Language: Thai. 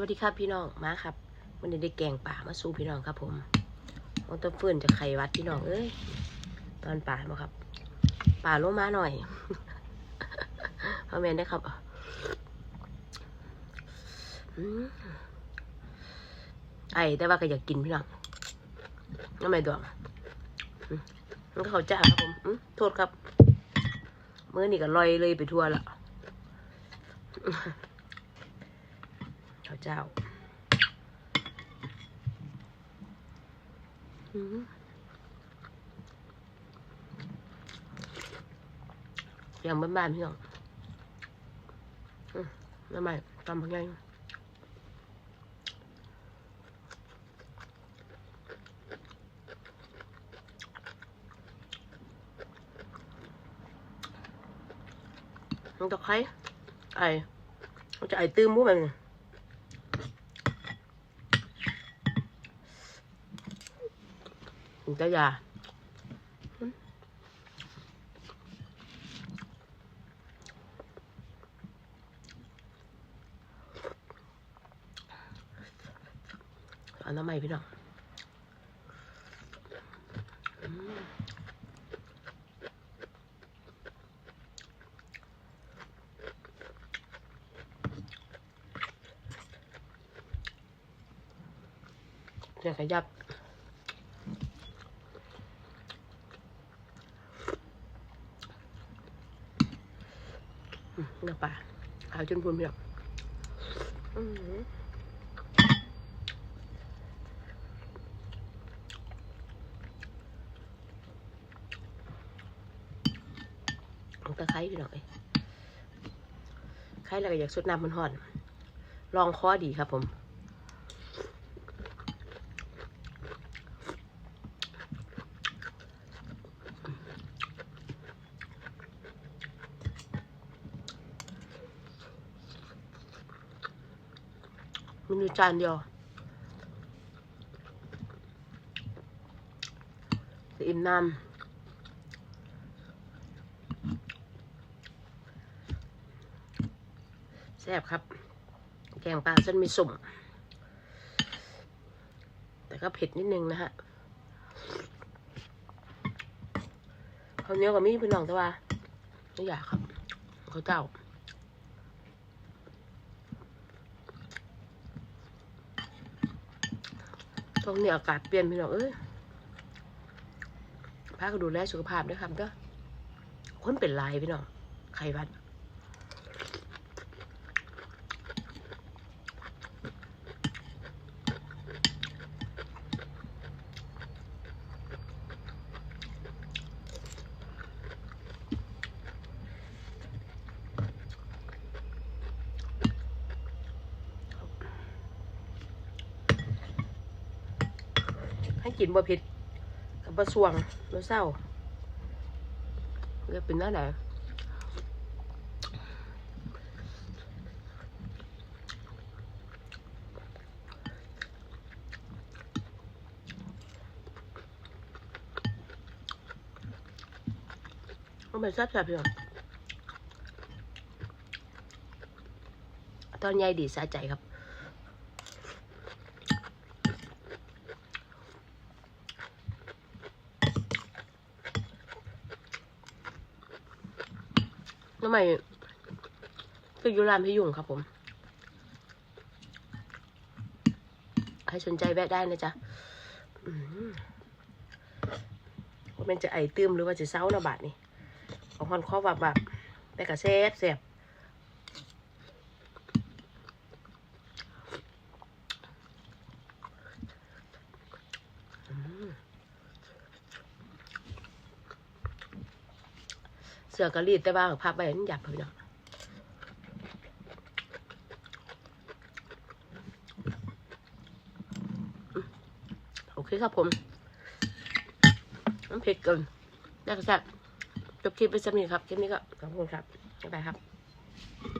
สวัสดีครับพี่น้องมาครับวันนี้ได้แกงป่ามาสู่พี่น้องครับผมมองต้นฟืนจะไขวัดพี่น้องเอ้ยตอนป่ามาครับ ป่าลงมาหน่อยพ่อแม่ได้ครับอไอแต่ว่าก็อยากกินพี่น้องน้ำไมดวงมันก็เขาจ้าครับผมอืมโทษครับเมื่อนี่ก็ลอยเลยไปทั่วละ ข้าวเจ้าอย่างบ้านๆพี่น้องอืมแล้วใหม่ทำยังไงมันตะไคร้ไอ้มันจะไอ้ตื้มมุ้มัน ถึงจะยาอาน้ำใหม่พี่น้องเดี๋ยวขยับ อืมน้ำปลาขาวจนพูนพี่น้องอื้อหือเอาตะไคร้พี่น้องเอ้ยไคร้แล้วก็อยากสดน้ำมันห่อน ลองคอดีครับผม มันอยู่จานเดียวจะอิ่มน้ำแซ่บครับ แกงปลาเส้นมีสุ่ม แต่ก็เผ็ดนิดนึงนะฮะเขาเนียกับมีพี่น้องแต่ว่าไม่อยากครับ เขาเจ้า ช่วงนี้อากาศเปลี่ยนพี่น้องเอ้ยพาก็ดูแลสุขภาพด้วยครับเด้อคนเป็นลายพี่น้องไข้หวัด ให้กินบ่เผ็ดกับบ่สวงบ่เศร้าเรียกเป็นหน้าไหนมันเป็นแซ่บๆพี่องตอนใหญ่ดีสะใจครับ ทำไมคือยุรานพี่ยุงครับผม ใครสนใจแวะได้นะจ๊ะมว่ามันจะไอตื้มหรือว่าจะเศร้านะบาดนี่ ของฮอนข้อแบบแบบแต่กระเซบแซบอืมเสือกระรีดแต่ว่าพับไปนั่นหยับพี่น้องโอเคครับผมน้ำเผ็ดเกินได้ก็แซ่บจบคลิปไปสักนิดครับ คลิปนี้ก็ขอบคุณครับบ๊ายบายครับ